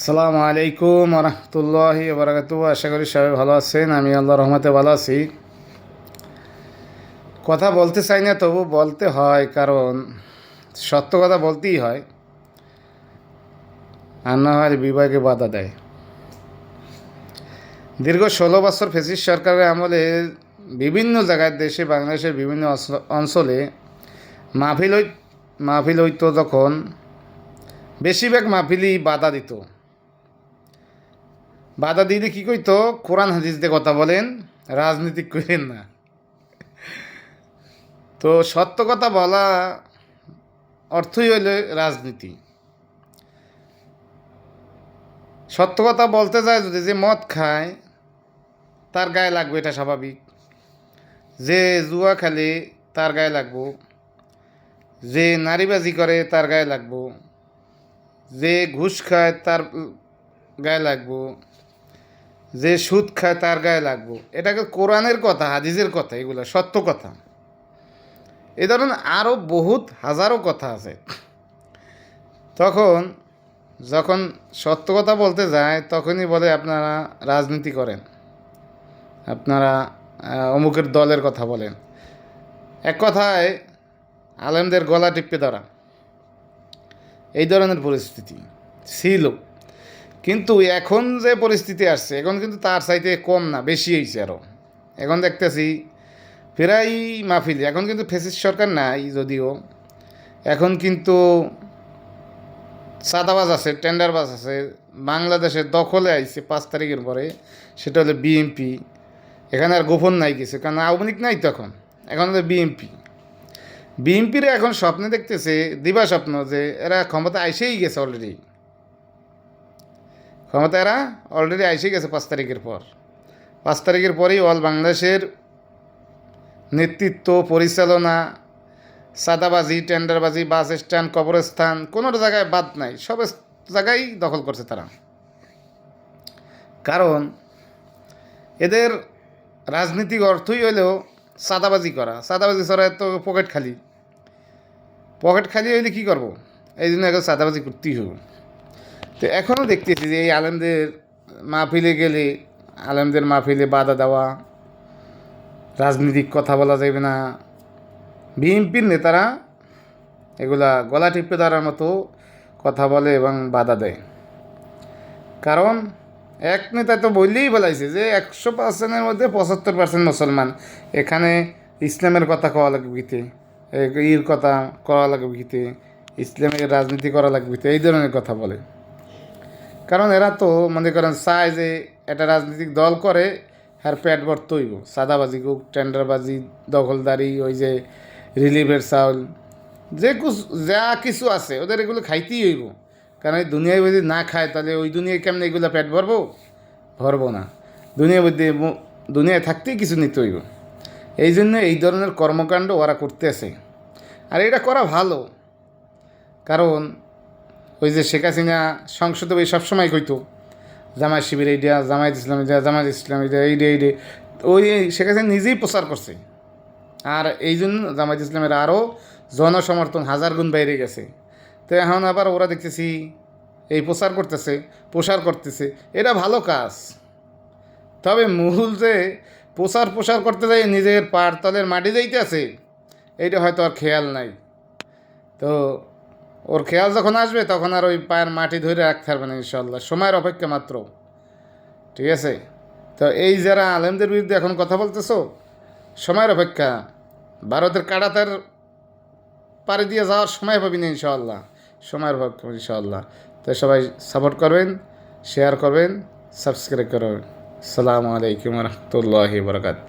সালাম আলাইকুম রহমতুল্লাহি বারাকাতু আশা করি সবাই ভালো আছেন, আমি আল্লাহ রহমতে ভালো আছি। কথা বলতে চাই না, তবু বলতে হয়, কারণ সত্য কথা বলতেই হয়। আর না হয় বিভাগে বাধা দেয়। দীর্ঘ ষোলো বছর ফেসিস সরকারের আমলে বিভিন্ন জায়গায় দেশে, বাংলাদেশের বিভিন্ন অঞ্চ- অঞ্চলে মাহফিল মাহফিল হইতো তখন বেশিরভাগ মাহফিলই বাধা দিত। বাধা দিলে কী কইতো? কোরআন হাদিস দিয়ে কথা বলেন, রাজনীতি করেন না। তো সত্য কথা বলা অর্থই হইল রাজনীতি। সত্য কথা বলতে যায় যদি যে মদ খায়, তার গায়ে লাগবে, এটা স্বাভাবিক। যে জুয়া খেলে, তার গায়ে লাগবো। যে নারীবাজি করে, তার গায়ে লাগবো। যে ঘুষ খায়, তার গায়ে লাগবো। যে সুদ খায় তার গায়ে লাগবো। এটাকে কোরআনের কথা, হাদিসের কথা, এগুলো সত্য কথা। এ ধরনের আরও বহুত হাজারো কথা আছে। তখন, যখন সত্য কথা বলতে যায়, তখনই বলে আপনারা রাজনীতি করেন। আপনারা অমুকের দলের কথা বলেন। এক কথায়, আলেমদের গলা টিপে ধরা। এই ধরনের পরিস্থিতি। ছিল। কিন্তু এখন যে পরিস্থিতি আসছে, এখন কিন্তু তার চাইতে কম না, বেশি হয়েছে আরও এখন দেখতেছি প্রায় মাহফিলি, এখন কিন্তু ফেসিস সরকার নাই যদিও, এখন কিন্তু সাদাবাজ আছে, টেন্ডারবাজ আছে, বাংলাদেশের দখলে আইছে পাঁচ তারিখের পরে, সেটা হলো বিএমপি এখানে আর গোপন নাই কিছু, কারণ আওয়ামী লীগ নাই তখন এখন হলো বিএমপি বিএনপির এখন স্বপ্নে দেখতেছে দিবা স্বপ্ন যে এরা ক্ষমতা আইসেই গেছে অলরেডি ক্ষমতা এরা অলরেডি আইসে গেছে পাঁচ তারিখের পর। পাঁচ তারিখের পরেই অল বাংলাদেশের নেতৃত্ব, পরিচালনা, সাদাবাজি, টেন্ডারবাজি, বাস স্ট্যান্ড, কবরস্থান, কোনো জায়গায় বাদ নাই, সব জায়গায় দখল করছে তারা। কারণ এদের রাজনীতিক অর্থই হলেও সাদাবাজি করা। সাদাবাজি ছাড়া তো পকেট খালি। পকেট খালি হইলে কী করব? এই জন্য এখন সাদাবাজি করতেই হবে। তো এখনও দেখতেছি যে এই আলেমদের মাহফিলে গেলে আলেমদের মাহফিলে বাধা দেওয়া, রাজনীতিক কথা বলা যাবে না। বিএনপির নেতারা এগুলা গলা টিপে ধরার মতো কথা বলে এবং বাধা দেয়। কারণ এক নেতা তো বললেই বলাইছে যে একশো পার্সেন্টের মধ্যে পঁচাত্তর পার্সেন্ট মুসলমান। এখানে ইসলামের কথা কওয়া লাগবে গীতে ইর কথা করা লাগবে গীতে, ইসলামের রাজনীতি করা লাগবে এই ধরনের কথা বলে। কারণ এরা তো মনে করেন চায় যে একটা রাজনৈতিক দল করে, আর পেট ভরতে হইব সাদাবাজি হোক, টেন্ডারবাজি, দখলদারি, ওই যে রিলিফের চাউল, যে যা কিছু আছে, ওদের এগুলো খাইতেই হইব। কারণ এই দুনিয়ায় যদি না খায়, তাহলে ওই দুনিয়ায় কেমন এগুলো পেট ভরবো? ভরবো না। দুনিয়ার মধ্যে দুনিয়ায় থাকতেই কিছু নিতে হইব। এই জন্য এই ধরনের কর্মকাণ্ড ওরা করতেছে। আর এটা করা ভালো। কারণ ওই যে শেখ হাসিনা সংসদে ওই সবসময় কইতো জামাই শিবির এইটা জামায়াত ইসলাম এইটা জামায়াত ইসলাম এইটা এইটা এইটা ওই শেখ হাসিনা নিজেই প্রচার করছে। আর এই জন্য জামায়াত ইসলামের আরও জনসমর্থন হাজার গুণ বাইরে গেছে। তো এখন আবার ওরা দেখতেছি এই প্রচার করতেছে, প্রসার করতেছে। এটা ভালো কাজ। তবে মূল যে প্রচার প্রসার করতে যাই নিজের পার তলের মাটি যাইতে আছে এইটা হয়তো আর খেয়াল নাই। তো ওর খেয়াল যখন আসবে, তখন আর ওই পায়ের মাটি ধরে রাখতে পারবে না ইনশাল্লাহ সময়ের অপেক্ষা মাত্র। ঠিক আছে? তো এই যারা আলেমদের বিরুদ্ধে এখন কথা বলতেছো, সময়ের অপেক্ষা। ভারতের কাড়াতার পাড়ি দিয়ে যাওয়ার সময় পাবি না ইনশাল্লাহ সময়ের অপেক্ষা ইনশাল্লাহ তো সবাই সাপোর্ট করবেন শেয়ার করবেন সাবস্ক্রাইব করবেন। সালামু আলাইকুম রহমতুল্লাহি বরকাত